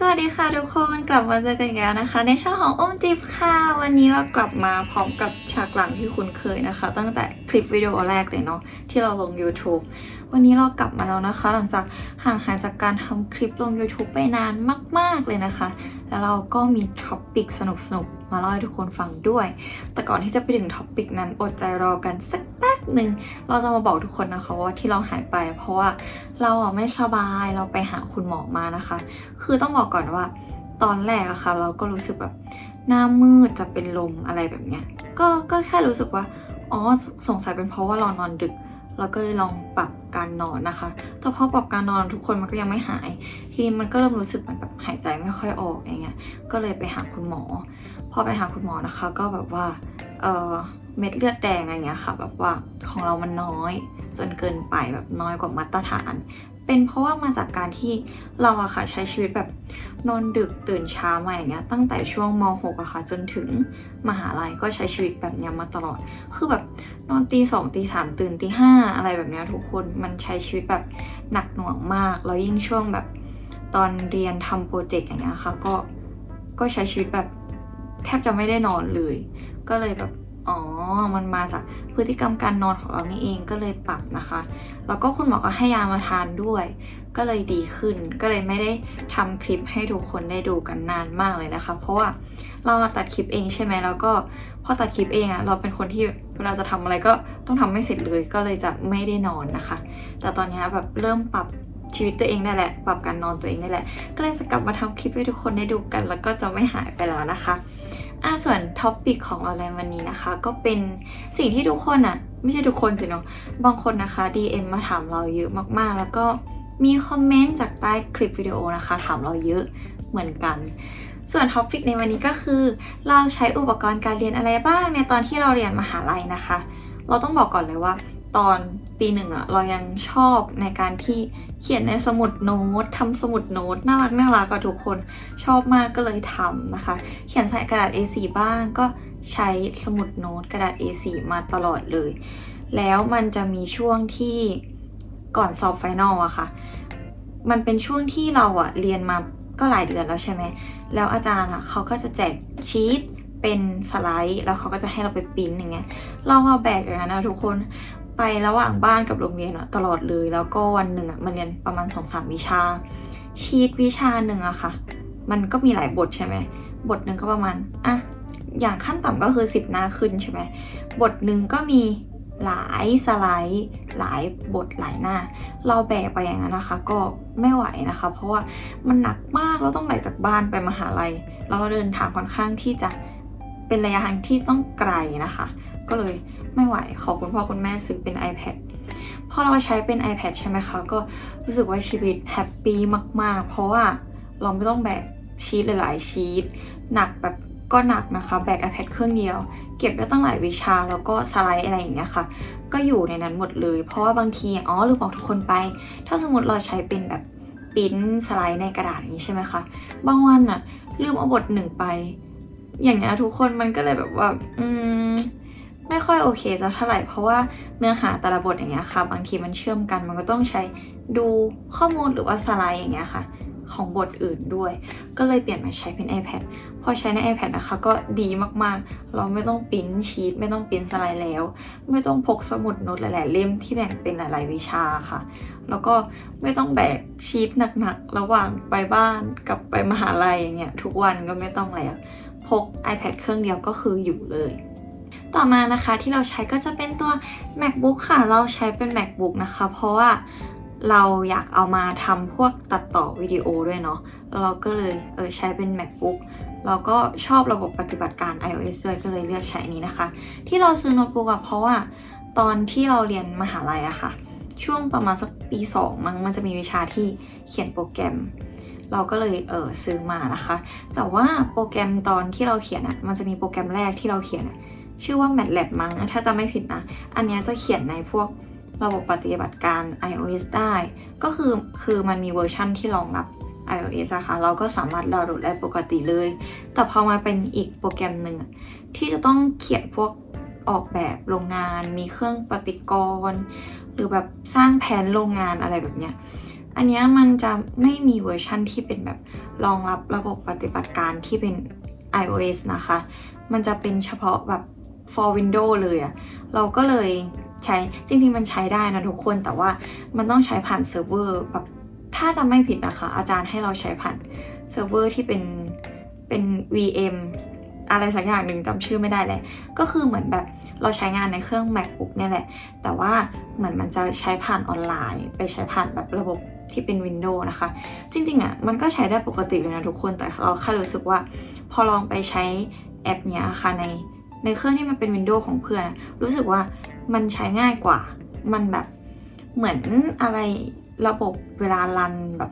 สวัสดีค่ะทุกคนกลับมาเจอกันอีกแล้วนะคะ ในช่องของอ้มจิบค่ะ วันนี้เรากลับมาพร้อมกับฉากหลังที่คุณเคยนะคะ ตั้งแต่คลิปวิดีโอแรกเลยเนาะที่เราลง YouTube วันนี้เรากลับมาแล้วนะคะ หลังจากห่างหายจากการทำคลิปลง YouTube ไปนานมาก ๆ เลยนะคะ แล้วเราก็มีท็อปปิกสนุกๆ มาเล่าให้ทุกคนฟังด้วย แต่ก่อนที่จะไปถึงท็อปปิกนั้นอดใจรอกันสักแป๊บหนึ่งเราจะมาบอกทุกคนนะคะว่าที่เราหายไป เพราะว่าเราอะไม่สบายเราไปหาคุณหมอมานะคะ คือต้องบอกก่อนว่าตอนแรกอะค่ะ เราก็รู้สึกแบบหน้ามืดจะเป็นลมอะไรแบบเนี้ยก็ก็แค่รู้สึกว่าอ๋อสงสัยเป็นเพราะว่าเรานอนดึก เราก็เลยลองปรับการนอนนะคะ แต่พอปรับการนอนทุกคนมันก็ยังไม่หาย ทีนี้มันก็เริ่มรู้สึกเหมือนแบบหายใจไม่ค่อยออกอย่างเงี้ย ก็เลยไปหาคุณหมอ พอไปหาคุณหมอนะคะ ก็แบบว่า เออเม็ดเลือดแดงอะไรเงี้ยค่ะ แบบว่าของเรามันน้อย จนเกินไปแบบน้อยกว่ามาตรฐาน เป็นเพราะว่ามาจากการที่เราอะค่ะใช้ชีวิตแบบนอนดึกตื่นเช้ามาอย่างเงี้ย ตั้งแต่ช่วงม .6 อะค่ะจนถึงมหาลัยก็ใช้ชีวิตแบบเนี้ยมาตลอด คือแบบ นอนตีสองตีสามตื่นตีห้าอะไรแบบนี้ทุกคนมันใช้ชีวิตแบบหนักหน่วงมาก แล้วยิ่งช่วงแบบตอนเรียนทำโปรเจกต์อย่างเงี้ยค่ะก็ก็ใช้ชีวิตแบบแทบจะไม่ได้นอนเลย ก็เลยแบบ อ๋อ มันมาจากพฤติกรรมการนอนของเรานี่เองก็เลยปรับนะคะ แล้วก็คุณหมอก็ให้ยามาทานด้วย ก็เลยดีขึ้น ก็เลยไม่ได้ทำคลิปให้ทุกคนได้ดูกันนานมากเลยนะคะ เพราะว่าเราตัดคลิปเองใช่ไหมแล้วก็พอตัดคลิปเองอะเราเป็นคนที่เวลาจะทำอะไรก็ต้องทำไม่เสร็จเลย ก็เลยจะไม่ได้นอนนะคะ แต่ตอนนี้แบบเริ่มปรับชีวิตตัวเองได้แหละ ปรับการนอนตัวเองได้แหละ ก็เลยจะกลับมาทำคลิปให้ทุกคนได้ดูกัน แล้วก็จะไม่หายไปแล้วนะคะ อะส่วนท็อปปิกของออนไลน์วันนี้นะคะ ก็เป็นสิ่งที่ทุกคนอะ ไม่ใช่ทุกคนสิเนาะบางคนนะคะ DM มาถามเราเยอะมากๆ แล้วก็มีคอมเมนต์จากใต้คลิปวิดีโอนะคะ ถามเราเยอะเหมือนกัน ส่วนท็อปิกในวันนี้ก็คือ เราใช้อุปกรณ์การเรียนอะไรบ้างในตอนที่เราเรียนมหาลัยนะคะ เราต้องบอกก่อนเลยว่า ตอนปีหนึ่งอะเรายังชอบในการที่เขียนในสมุดโน้ตทำสมุดโน้ตน่ารักน่ารักกับทุกคนชอบมากก็เลยทำนะคะ เขียนใส่กระดาษ A4 บ้างก็ใช้สมุดโน้ตกระดาษ A4 มาตลอดเลย แล้วมันจะมีช่วงที่ก่อนสอบไฟนอลอะค่ะ มันเป็นช่วงที่เราอะเรียนมาก็หลายเดือนแล้วใช่ไหม แล้วอาจารย์อะเขาก็จะแจกชีตเป็นสไลด์ แล้วเขาก็จะให้เราไปปิ้นอย่างเงี้ย เราเอาแบกอย่างนั้นนะทุกคน ไประหว่างบ้านกับโรงเรียนอะตลอดเลย แล้วก็วันหนึ่งอะมาเรียนประมาณ2อสามวิชา ชีตวิชาหนึ่งอะค่ะ มันก็มีหลายบทใช่ไหม บทหนึ่งก็ประมาณอะอย่างขั้นต่ำก็คือ 10 หน้าขึ้นใช่ไหมบทหนึ่งก็มีหลายสไลด์หลายบทหลายหน้า เราแบกไปอย่างนั้นนะคะ ก็ไม่ไหวนะคะ เพราะว่ามันหนักมากเราต้องแบกจากบ้านไปมหาลัยแล้วเราเดินทางค่อนข้างที่จะเป็นระยะทางที่ต้องไกลนะคะ ก็เลย ไม่ไหว ขอคุณพ่อคุณแม่ซื้อเป็น iPad พอเราใช้เป็น iPad ใช่ไหมคะ ก็รู้สึกว่าชีวิตแฮปปี้มาก ๆ เพราะว่าเราไม่ต้องแบกชีตหลายๆชีตหนักแบบก็หนักนะคะแบก iPad เครื่องเดียว เก็บได้ตั้งหลายวิชาแล้วก็สไลด์อะไรอย่างเงี้ยค่ะ ก็อยู่ในนั้นหมดเลย เพราะว่าบางทีอ๋อลืมบอกทุกคนไป ถ้าสมมติเราใช้เป็นแบบปิ้นสไลด์ในกระดาษอย่างนี้ใช่ไหมคะบางวันอะลืมเอาบทหนึ่งไป อย่างเงี้ยทุกคนมันก็เลยแบบว่า อืม ไม่ค่อยโอเคสักเท่าไหร่เพราะว่าเนื้อหาแต่ละบทอย่างเงี้ยค่ะ บางทีมันเชื่อมกัน มันก็ต้องใช้ดูข้อมูลหรือว่าสไลด์อย่างเงี้ยค่ะ ของบทอื่นด้วย ก็เลยเปลี่ยนมาใช้เป็น iPad พอใช้ใน iPad นะคะก็ดีมากๆ เราไม่ต้องปิ้นชีตไม่ต้องปิ้นสไลด์แล้ว ไม่ต้องพกสมุดโน้ตหลายๆเล่มที่แบ่งเป็นหลาย ๆ วิชาค่ะ แล้วก็ไม่ต้องแบกชีตหนักๆระหว่างไปบ้านกับไปมหาลัยอย่างเงี้ยทุกวันก็ไม่ต้องแล้วพก iPad เครื่องเดียวก็คืออยู่เลย ต่อมานะคะที่เราใช้ก็จะเป็นตัว MacBook ค่ะ เราใช้เป็น MacBook นะคะ เพราะว่าเราอยากเอามาทำพวกตัดต่อวิดีโอด้วยเนาะเราก็เลยเออใช้เป็น MacBook เราก็ชอบระบบปฏิบัติการ iOS ด้วยก็เลยเลือกใช้นนี้นะคะ ที่เราซื้อโน้ตบุ๊กอะเพราะว่าตอนที่เราเรียนมหาลัยอะค่ะ ช่วงประมาณสักปี2มั้งมันจะมีวิชาที่เขียนโปรแกรม เราก็เลยเออซื้อมานะคะ แต่ว่าโปรแกรมตอนที่เราเขียนอะมันจะมีโปรแกรมแรกที่เราเขียนอะ ชื่อว่า MATLAB มั้งถ้าจะไม่ผิดนะ อันนี้จะเขียนในพวกระบบปฏิบัติการ iOS ได้ ก็คือคือมันมีเวอร์ชั่นที่รองรับ iOS อะค่ะเราก็สามารถดาวน์โหลดได้ปกติเลย แต่พอมาเป็นอีกโปรแกรมหนึ่งที่จะต้องเขียนพวกออกแบบโรงงาน มีเครื่องปฏิกรณ์ หรือแบบสร้างแผนโรงงานอะไรแบบเนี้ย อันนี้มันจะไม่มีเวอร์ชั่นที่เป็นแบบรองรับระบบปฏิบัติการที่เป็น iOS นะคะ มันจะเป็นเฉพาะแบบ for Windows เลยอะเราก็เลยใช้จริงๆ มันใช้ได้นะทุกคนแต่ว่ามันต้องใช้ผ่านเซิร์ฟเวอร์แบบถ้าจะไม่ผิดนะคะ อาจารย์ให้เราใช้ผ่านเซิร์ฟเวอร์ที่เป็นเป็น VM อะไรสักอย่างหนึ่งจำชื่อไม่ได้เลย ก็คือเหมือนแบบเราใช้งานในเครื่อง macbook เนี่ยแหละ แต่ว่าเหมือนมันจะใช้ผ่านออนไลน์ ไปใช้ผ่านแบบระบบที่เป็น Windows นะคะ จริงๆอะมันก็ใช้ได้ปกติเลยนะทุกคนแต่เราแค่รู้สึกว่า พอลองไปใช้แอปเนี้ยค่ะใน ในเครื่องที่มันเป็น Windows ของเพื่อน รู้สึกว่ามันใช้ง่ายกว่า มันแบบเหมือนอะไรระบบเวลารันแบบ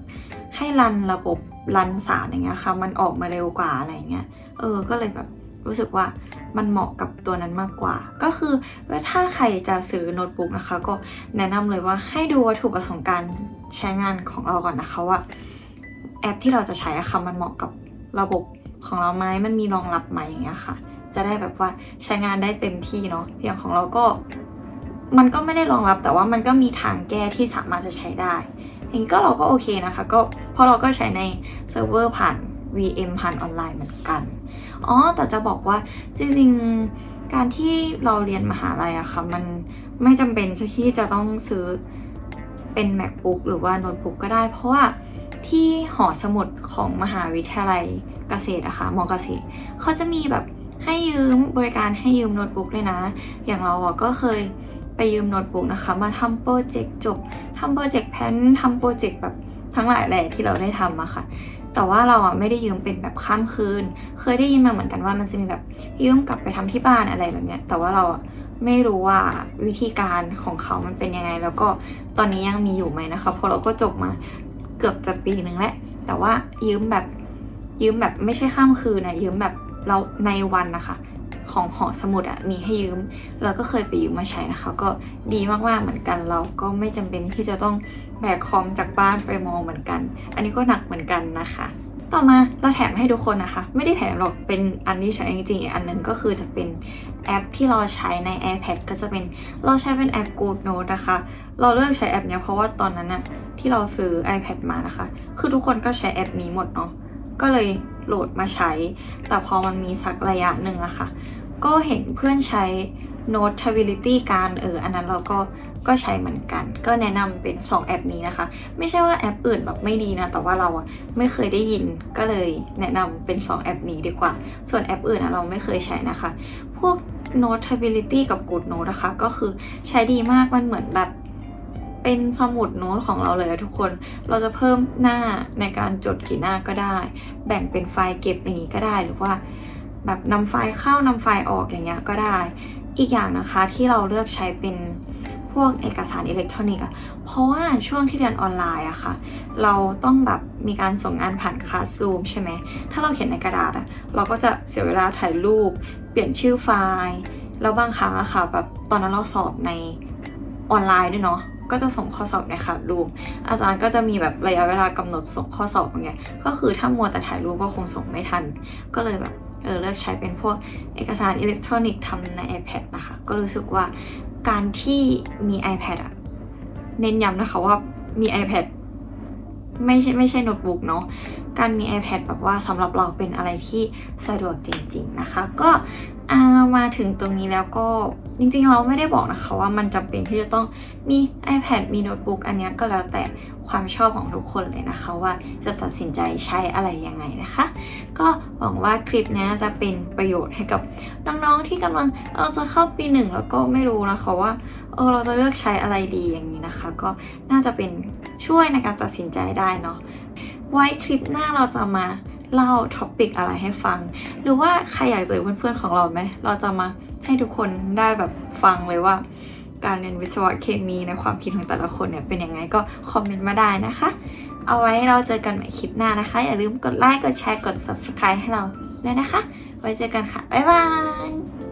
ให้รันระบบรันสารอย่างเงี้ยค่ะ มันออกมาเร็วกว่าอะไรเงี้ย เออ ก็เลยแบบรู้สึกว่ามันเหมาะกับตัวนั้นมากกว่า ก็คือว่าถ้าใครจะซื้อโน้ตบุ๊กนะคะ ก็แนะนำเลยว่าให้ดูวัตถุประสงค์การใช้งานของเราก่อนนะคะว่าแอปที่เราจะใช้อะค่ะมันเหมาะกับระบบของเราไหมมันมีรองรับไหมอย่างเงี้ยค่ะ จะได้แบบว่าใช้งานได้เต็มที่เนาะอย่างของเราก็มันก็ไม่ได้รองรับแต่ว่ามันก็มีทางแก้ที่สามารถจะใช้ได้อย่างนี้ก็เราก็โอเคนะคะ ก็เพราะเราก็ใช้ในเซิร์ฟเวอร์ผ่าน VM ผ่านออนไลน์เหมือนกัน อ๋อ แต่จะบอกว่าจริงๆ การที่เราเรียนมหาลัยอะค่ะ มันไม่จำเป็นที่จะต้องซื้อเป็น macbook หรือว่าโน้ตบุ๊กก็ได้ เพราะว่าที่หอสมุดของมหาวิทยาลัยเกษตรอะค่ะมอเกษตรเขาจะมีแบบ ให้ยืมบริการให้ยืมโน้ตบุ๊กเลยนะ อย่างเราอะก็เคยไปยืมโน้ตบุ๊กนะคะ มาทำโปรเจกต์จบทำโปรเจกต์แพนทำโปรเจกต์แบบทั้งหลายแหล่ที่เราได้ทำอะค่ะ แต่ว่าเราอะไม่ได้ยืมเป็นแบบข้ามคืน เคยได้ยินมาเหมือนกันว่ามันจะมีแบบยืมกลับไปทำที่บ้านอะไรแบบเนี้ย แต่ว่าเราอะไม่รู้ว่าวิธีการของเขามันเป็นยังไง แล้วก็ตอนนี้ยังมีอยู่ไหมนะคะ เพราะเราก็จบมาเกือบจะปีหนึ่งแล้ว แต่ว่ายืมแบบยืมแบบไม่ใช่ข้ามคืนนะยืมแบบ เราในวันนะคะของหอสมุดอะมีให้ยืม เราก็เคยไปยืมมาใช้นะคะ ก็ดีมากๆเหมือนกัน เราก็ไม่จำเป็นที่จะต้องแบกคอมจากบ้านไปมองเหมือนกัน อันนี้ก็หนักเหมือนกันนะคะ ต่อมาเราแถมให้ทุกคนนะคะ ไม่ได้แถมหรอกเป็นอันที่ใช้จริงๆอันหนึงก็คือจะเป็นแอปที่เราใช้ใน iPad ก็จะเป็นเราใช้เป็นแอป Good Note นะคะ เราเลือกใช้แอปเนี้ยเพราะว่าตอนนั้นน่ะที่เราซื้อ iPad มานะคะ คือทุกคนก็ใช้แอปนี้หมดเนาะก็เลย โหลดมาใช้ แต่พอมันมีสักระยะหนึ่งอะค่ะ ก็เห็นเพื่อนใช้ Notability การเอออันนั้นเราก็ก็ใช้เหมือนกัน ก็แนะนำเป็น 2 แอปนี้นะคะ ไม่ใช่ว่าแอปอื่นแบบไม่ดีนะ แต่ว่าเราอะไม่เคยได้ยินก็เลยแนะนำเป็น 2 แอปนี้ดีกว่า ส่วนแอปอื่นอะเราไม่เคยใช้นะคะ พวก Notability กับ Good Note นะคะ ก็คือใช้ดีมากมันเหมือนแบบ เป็นสมุดโน้ตของเราเลยอะทุกคน เราจะเพิ่มหน้าในการจดกี่หน้าก็ได้ แบ่งเป็นไฟล์เก็บอย่างนี้ก็ได้หรือว่า แบบนำไฟล์เข้านำไฟล์ออกอย่างเงี้ยก็ได้ อีกอย่างนะคะที่เราเลือกใช้เป็นพวกเอกสารอิเล็กทรอนิกส์อะเพราะว่าช่วงที่เรียนออนไลน์อะค่ะ เราต้องแบบมีการส่งงานผ่านคลาส o ูมใช่ไหม ถ้าเราเขียนในกระดาษอะเราก็จะเสียเวลาถ่ายรูป เปลี่ยนชื่อไฟล์ แล้วบางครั้งอะค่ะแบบตอนนั้นเราสอบในออนไลน์ด้วยเนาะ ก็จะส่งข้อสอบในคลาสรูมอาจารย์ก็จะมีแบบระยะเวลากำหนดส่งข้อสอบอย่างเงี้ยก็คือถ้ามัวแต่ถ่ายรูปก็คงส่งไม่ทัน ก็เลยแบบเออเลือกใช้เป็นพวกเอกสารอิเล็กทรอนิกส์ทำใน iPad นะคะ ก็รู้สึกว่าการที่มี iPad อะเน้นย้ำนะคะว่ามี iPad ไม่ใช่ไม่ใช่โน้ตบุ๊กเนาะการมี iPad แบบว่าสำหรับเราเป็นอะไรที่สะดวกจริง ๆนะคะ ก็อ่ามาถึงตรงนี้แล้วก็จริงๆ เราไม่ได้บอกนะคะว่ามันจำเป็นที่จะต้องมี iPad มีโน้ตบุ๊กอันนี้ก็แล้วแต่ความชอบของทุกคนเลยนะคะ ว่าจะตัดสินใจใช้อะไรยังไงนะคะ ก็หวังว่าคลิปนี้จะเป็นประโยชน์ให้กับน้องๆที่กำลังเออจะเข้าปีหนึ่งแล้วก็ไม่รู้นะคะว่าเออเราจะเลือกใช้อะไรดีอย่างนี้นะคะ ก็น่าจะเป็น ช่วยในการตัดสินใจได้เนาะไว้คลิปหน้าเราจะมาเล่าท็อปิกอะไรให้ฟัง หรือว่าใครอยากเจอเพื่อนๆของเราไหม เราจะมาให้ทุกคนได้แบบฟังเลยว่า การเรียนวิศวะเคมีในความคิดของแต่ละคนเนี่ยเป็นยังไงก็คอมเมนต์มาได้นะคะ เอาไว้เราเจอกันใหม่คลิปหน้านะคะ อย่าลืมกดไลค์กดแชร์กด subscribe ให้เราด้วยนะคะ ไว้เจอกันค่ะ บ๊ายบาย